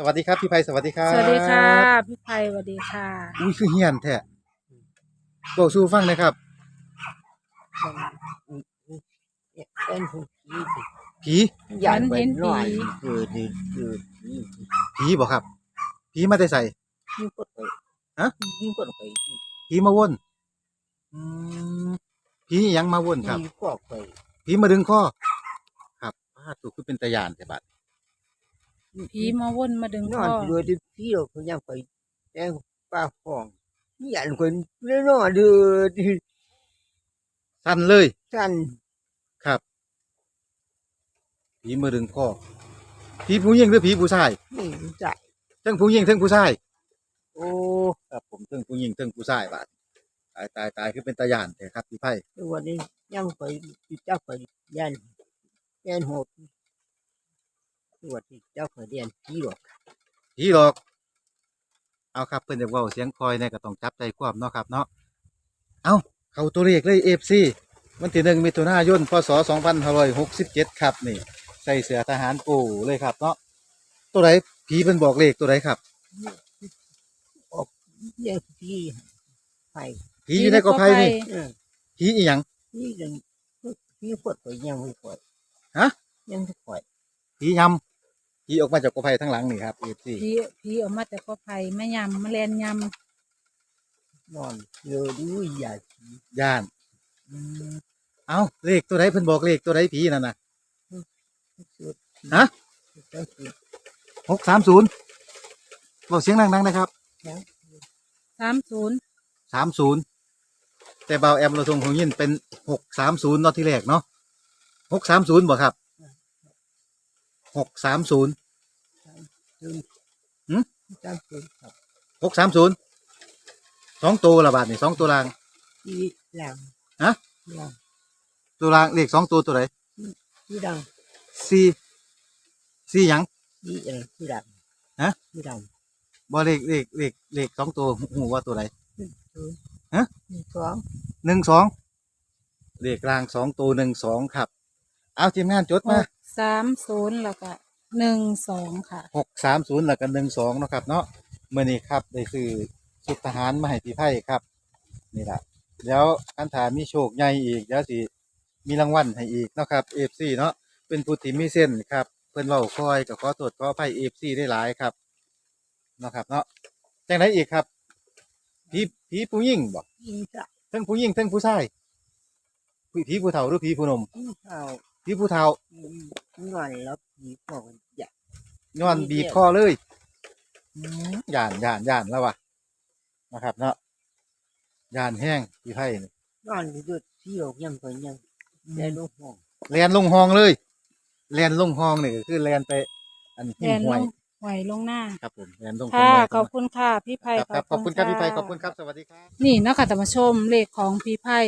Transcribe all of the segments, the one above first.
สวัสดีครับพี่ไพสวัสดีครับสวัสดีค่ะพี่ไพสวัสดีค่ะอุ้ยคือเฮียนแท้บอกสู้ฟังหนะครับเป็นผู้ผีสิผีอยากฝันเป็เห็นนหน่อยผีคือดีคือผีผีบอกครับ ผีมาแต่ใส่ยิ่งกดไปฮะยิ่งกดไปผีมาวนอืมผีอิหยังมาวนครับยิ่งก็ไปผีมาดึงข้อครับอ้าถูกคือเป็นตะยานแต่บัด ผีมาวนมาดึงนคอนออยู่ที่พี่เราเขายังไปแต่งป้าฟองนี่อันคนเล่นนอนเดือดสั้นเลยสั้นครับผีมาดึงข้อผีผู้หญิงหรือผีผู้ชายนี่ใจทั้งผู้หญิงทั้งผู้ชายโอ้ครับผมทั้งผู้หญิงทั้งผู้ชายบาดตายตายตายคือเป็นตะยานแต่ครับพี่ไพตัววันนี้ยังไปเจ้าไปยันยันหด ตัวที่เจ้าไปเรียนพี่หรอกผีหลอก เอาครับเพิ่นจะเว้าเสียงคอยเนี่ยก็ต้องจับใจความเนาะครับเนาะ เอาเข้าตัวเลขเลย FC วันที่หนึ่งมิถุนายนพศ2567ครับนี่ ใส่เสื้อทหารปูเลยครับเนาะ ตัวไหนผีเพิ่นบอกเลขตัวไหนครับเรียนพี่ไปผีอยู่ในกอไผ่นี่เออผีอีหยังพี่ยังพี่ปวดไปยังไม่ปวดฮะ ยังไม่ปวดผียำ ผีออกมาจากกอไผ่ทั้งหลังนี่ครับ FC ผีผีออกมาจากกอไผ่แม่ยำแมลงยนอนเลยด้วยใหญ่ย่านเอาเลขตัวไหนเพิ่นบอกเลขตัวไหนผีนั่นน่ะสุดฮะก็คือหกสามศูนย์บอกเสียงดังๆนะครับำสามศูนย์สามศูนย์แต่เบาแอมเราทรงของยินเป็นหกสามศูนย์เนาะที่แรกเนาะหกสามศูนย์บ่ครับ หกสามศูนย์คือหืมจำเป็นครับหกสามศูนย์สองตัวละบาทนี่สองตัวราง ที่หลังฮะ หลังตัวรางเลขสองตัวตัวไหนที่ดังสี่สี่หยัง ที่อะไรที่ดังฮะ ที่ดังบ่เลขเลขเลขเลขสองตัวหูว่าตัวไหน ศูนย์ฮะ หนึ่งสองหนึ่งสองเลขรางสองตัวหนึ่งสองครับ เอาทีมงานจดหมาก สามศูนย์แล้วก็หนึ่งสองค่ะ หกสามศูนย์แล้วกันหนึ่งสองเนาะครับเนาะเมื่อนี้ครับได้ซื้อชุดทหารมาให้พี่ไพ่ครับ นี่แหละแล้วคันถามมีโชคใหญ่อีกเดี๋ยวสิมีรางวัลให้อีกเนาะครับเอฟซีเนาะเป็นผู้ที่มีเส้นครับเพิ่นเว้าคอยกับขอตรวจขออภัยเอฟซีได้หลายครับเนาะครับเนาะจังไดอีกครับผีผีผู้หญิงบ่ที่จะทั้งผู้หญิงทั้งผู้ชายผีผีผู้เฒ่าหรือผีผู้หนมที่เขา ผีผู้เฒ่านอนแล้วผีบอกว่าอย่าย้อนบีบคอเลยอืมย่านย่านย่านแล้ววะนะครับ เนาะย่านแห้งพี่ไพ่นี่นอนอยู่ด้วยที่เรายังไปยังแต่ลูกห้องแลนลงห้องเลยแลนลงห้องนี่ก็คือแลนไป อันแลหิ้งนหลวยงไหวลงหน้า ครับผมแลนลงค่ะห้วยขอบคุณค่ะ พี่ไพครับครับขอบคุณครับพี่ไพ่ะขอบคุณครับสวัสดีครับ นี่เนาะคะท่านผู้ชมเลขของพี่ไพ่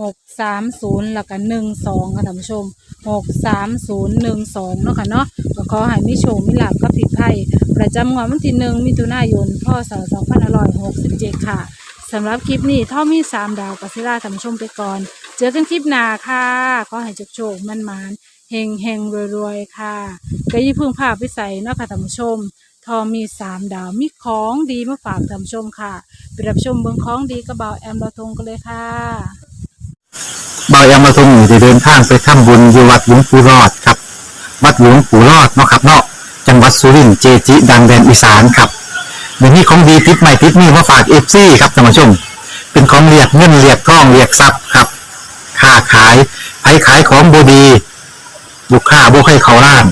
หกสามศูนย์แล้วก็หนึ่งสองค่ะท่านผู้ชมหกสามศูนย์หนึ่งสองเนาะค่ะเนาะก็ขอให้มิโชคมิลาบกับพี่ไพ่ประจำงวดวันที่หนึ่งมิถุนายนพศสองพันห้าร้อยหกสิบเจ็ดค่ะสำหรับคลิปนี้ท่อมีสามดาวกัสิลาท่านผู้ชมไปก่อน เจอกันคลิปหน้าค่ะขอให้โชคๆมันมานเฮงเฮงๆรวยๆค่ะก็ยิ่าเพึ่งพาไปใส่เนาะค่ะท่านผู้ชมทอมีสามดาวมีของดีมาฝากท่านผู้ชมค่ะไปรับชมเบื้องของดีกระเบาแอมบาทงกันเลยค่ะ บายามาทรงอยู่ได้เดินทางไปทำบุญอยู่วัดหลวงปู่รอดครับ วัดหลวงปู่รอดเนาะครับเนาะจังหวัดสุรินทร์เจจิ ดังแดนอีสานครับเดี๋ยวนี้ของดีติดใหม่ติดนี่มาฝากเอฟซีครับท่านผู้ชม เป็นของเรียกเงินเรียกทองเรียกทรัพย์ครับค้าขายไผขายของบดี บุกค้าบุกให้เขาล้าน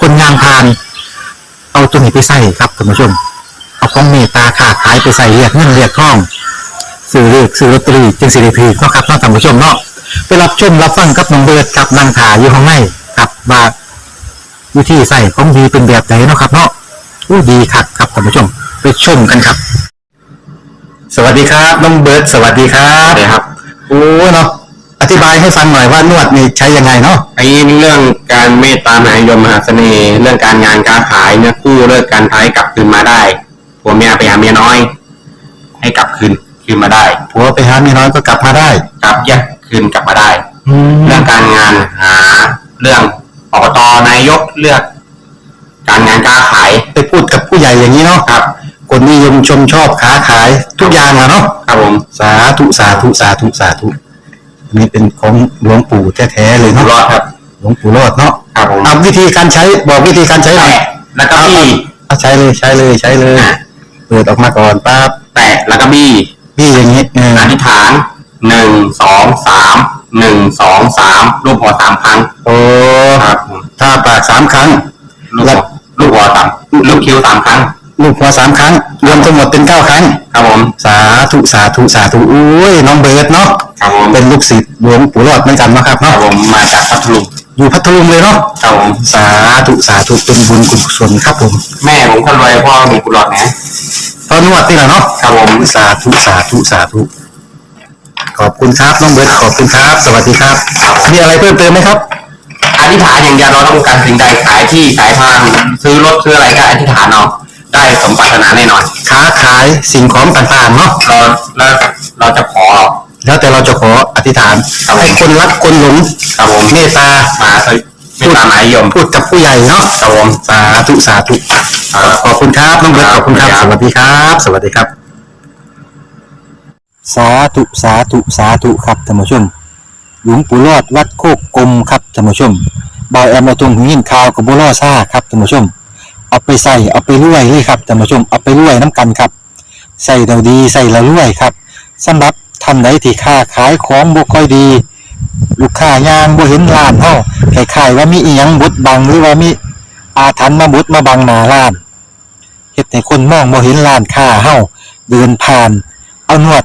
คนงานพาน เอาตัวนี้ไปใส่ครับท่านผู้ชม เอาของเมตตาค้าขายไปใส่เรียกเงินเรียกทอง ซื้อเลือกซื้อลอตเตอรี่จึงสิริพีเนาะครับเนาะท่านผู้ชมเนาะไปรับชมรับฟังกับน้องเบิร์ดกับนางถาอยู่ข้างในกับว่าวิธีใส่ของดีเป็นแบบไหนเนาะครับเนาะอู้ดีคักครับท่านผู้ชมไปชมกันครับ สวัสดีครับน้องเบิร์ดสวัสดีครับสวัสดีครับ โอ้เนาะอธิบายให้ฟังหน่อยว่านวดนี่ใช้ยังไงเนาะไอ้เรื่องการเมตตามหานิยมมหาเสน่ห์เรื่องการงานการขายเนี่ยกู้เลิกการท้ายกลับคืนมาได้ผัวเมียไปหาเมียน้อย ให้กลับคืน คืนมาได้ผัวไปหาเมียน้อยก็กลับมาได้กลับแยกคืนกลับมาได้แล้เรื่วองการงานหาเรื่องอบตนายกเลือก การงานการขายไปพูดกับผู้ผู้ใหญ่อย่างนี้เนาะครับ คนนิยมชมชอบค้าขายทุกอย่างอะเนาะครับผมสาธุสาธุสาธุสาธุอันนี้เป็นของหลวงปู่แท้ๆเลยอยู่เนาะรอดครับหลวงปู่รอดเนาะครับผมเอาวิธีการใช้บอกวิธีการใช้หน่อยแตะแล้วก็บี้เอาใช้เลยใช้เลยใช้เลย เปิดออกมาก่อนปั๊บแตะแล้วก็บี้ องสามหนึ่งสองสามรูปหัวสามครั้งโอ้ครับผมถ้าปากสามครั้ง ลูกหัวลูกหัวสามลูกคิ้วสามครั้ง ลูกหัวสามครั้ง รวมทั้งหมดเป็นเก้าครั้ง ครับผม สาธุสาธุสาธุอุ้ยน้องเบิร์ดเนาะครับผมเป็นลูกศิษย์หลวงปู่รอดเหมือนกันเนาะครับครับเนาะผมมาจากพัทลุงอยู่พัทลุงเลยเนาะครับผมสาธุสาธุเป็นบุญกุศลครับผมแม่ผมคนรวยพ่อมีกุหลาบนะตอนนวดนี่แหละเนาะครับผมสาธุสาธุสาธุ ขอบคุณครับน้องเบิร์ดขอบคุณครับ สวัสดีครับ มีอะไรเพิ่มเติมไหมครับ อธิษฐานอย่างเดียวเราต้องการสิ่งใดขายที่ขายทางซื้อรถซื้ออะไรก็อธิษฐานเอาได้สมปรารถนาแน่นอนค้าขายสิ่งของต่างๆเนาะเราแล้วเราจะขอ แล้วแต่เราจะขออธิษฐานครับผม ให้คนรักคนหลงครับผมเมตตามาสวิไม่ตามหมายยมพูดกับผู้ใหญ่เนาะครับผม สาธุสาธุขอบคุณครับน้องเบิร์ตขอบคุณครับ สวัสดีครับ สวัสดีครับ สาธุสาธุสาธุครับท่านผู้ชม หลวงปู่รอดวัดโคกกลมครับท่านผู้ชมบอยแอมมาตรงหยินข่าวกับบัวล่อซ่าครับท่านผู้ชม เอาไปใส่เอาไปรวยเลยครับท่านผู้ชมเอาไปรวยน้ำกันครับ ใส่เราดีใส่เรารวยครับสำหรับท่านใดที่ค้าขายของบ่ค่อยดี ลูกค้ายางบ่เห็นร้านเฮาคล้ายๆว่ามีอีหยังบดบังหรือว่ามีอาถรรพ์มาบดมาบังหน้าร้านเฮ็ดให้คนมองบ่เห็นร้านค้าเฮาเดินผ่าน เอานวด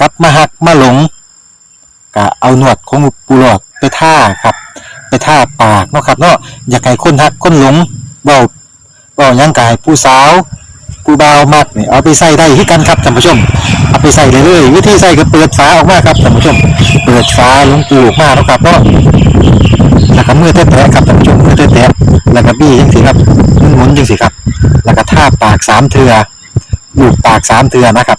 กลับมาหักมาหลงก็เอาหนวดของปูหลอดไปท่าครับ ไปท่าปากเนาะครับเนาะอยากให้คนหักคนหลงเบาเบาหยังกายผู้สาวผู้บ่าวมักนี่ยเอาไปใส่ได้ที่กันครับท่านผู้ชม เอาไปใส่เลยเลย วิธีใส่ก็เปิดฝาออกมาครับท่านผู้ชม เปิดฝาลงปูออกมาแล้วครับเนาะแล้วก็มือแตะๆครับท่านผู้ชมมือแตะๆแล้วก็บี้จังสิครับหมุนๆจังสิครับ แล้วก็ท่าปากสามเทือลูบปากสามเทือนะครับ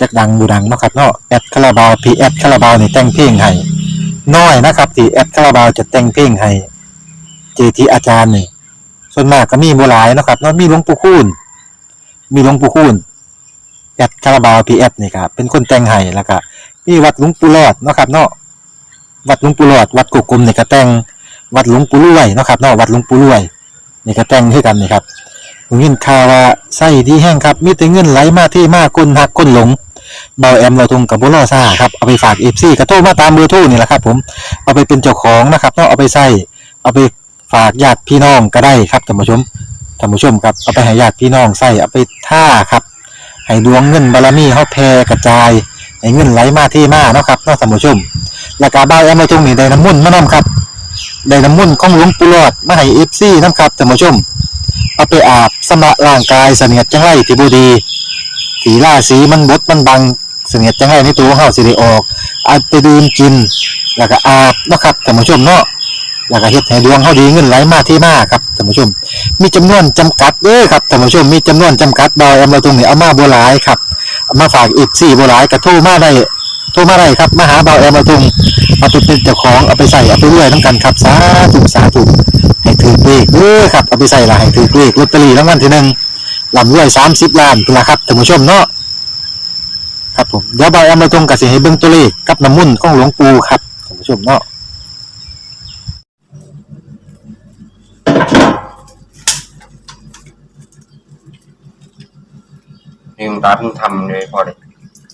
จักดังบูดังเนาะครับเนาะแอดคาราบาวพีแอดคาราบาวนี่แต่งเพลงให้น้อยนะครับที่แอดคาราบาวจะแต่งเพลงให้เจทีอาจารย์นี่ส่วนมากก็มีบ่หลายนะครับเนาะมีหลวงปู่คูณมีหลวงปู่คูณแอดคาราบาวพีแอดนี่ครับเป็นคนแต่งให้แล้วก็มีวัดหลวงปู่รอดนะครับเนาะวัดหลวงปู่รอดวัดกุกกลมนี่ก็แต่งวัดหลวงปู่รวยนะครับเนาะวัดหลวงปู่รวยนี่ก็แต่งให้กันนี่ครับ ผมยินข่าวว่าไส้ดีแห้งครับ มีแต่เงินไหลมาที่มากคนหักคนหลงเบาแอมเราทงกับบุรอซ่าครับเอาไปฝากเอฟซีกระโทรมาตามเบอร์โทรนี่แหละครับ ผมเอาไปเป็นเจ้าของนะครับต้องเอาไปใส่เอาไปฝากญาติพี่น้องก็ได้ครับท่านผู้ชมท่านผู้ชมครับเอาไปให้ญาติพี่น้องใส่เอาไปท่าครับให้ดวงเงินบารมีเขาแผ่กระจายให้เงินไหลมาที่มาเนาะครับนาะท่านผู้ชมแล้วก็เบาแอมเราทงนี่ได้น้ำมุ่นมานํครับได้น้ำมุ่นของหลวงปู่หลอดมาให้เอฟซีน้ำครับท่านผู้ชม เอาไปอาบสำระร่างกายเสนียดจังไรที่บูดีสีล่าสีมันบดมันบังเสนียดจังไรในตัวเฮาสิได้ออกเอาไปดื่มกิน แล้วก็อาบนะครับท่านผู้ชมเนาะแล้วก็เฮ็ดให้ดวงเฮาดีเงินไหลมาที่มาครับท่านผู้ชม มีจำนวนจำกัดเด้อครับท่านผู้ชมมีจำนวนจำกัดดอยเอามาตรงนี้เอามาบ่หลายครับเอามาฝากอีก4บ่หลายก็โทรมาได้ โทรมาได้ครับมาหาเบาแอมมาตรงเอาไปเป็นเจ้าของเอาไปใส่เอาไปรวยนํกันครับสาธุสาธุให้ถือเลขเด้อครับเอาไปใส่ละให้ถือเลขลอตเตอรี่รางวัลที่หนึ่งลำรวยสามสิบล้านเป็นละครับท่านผู้ชมเนาะครับผมเดี๋ยวบอยเอมาตรงกับสิให้เบิ่งตัวเลขกับน้ำมุ่นของหลวงปู่ครับท่านผู้ชมเนาะนึ่งตาเพิ่งทำเลยพอเลย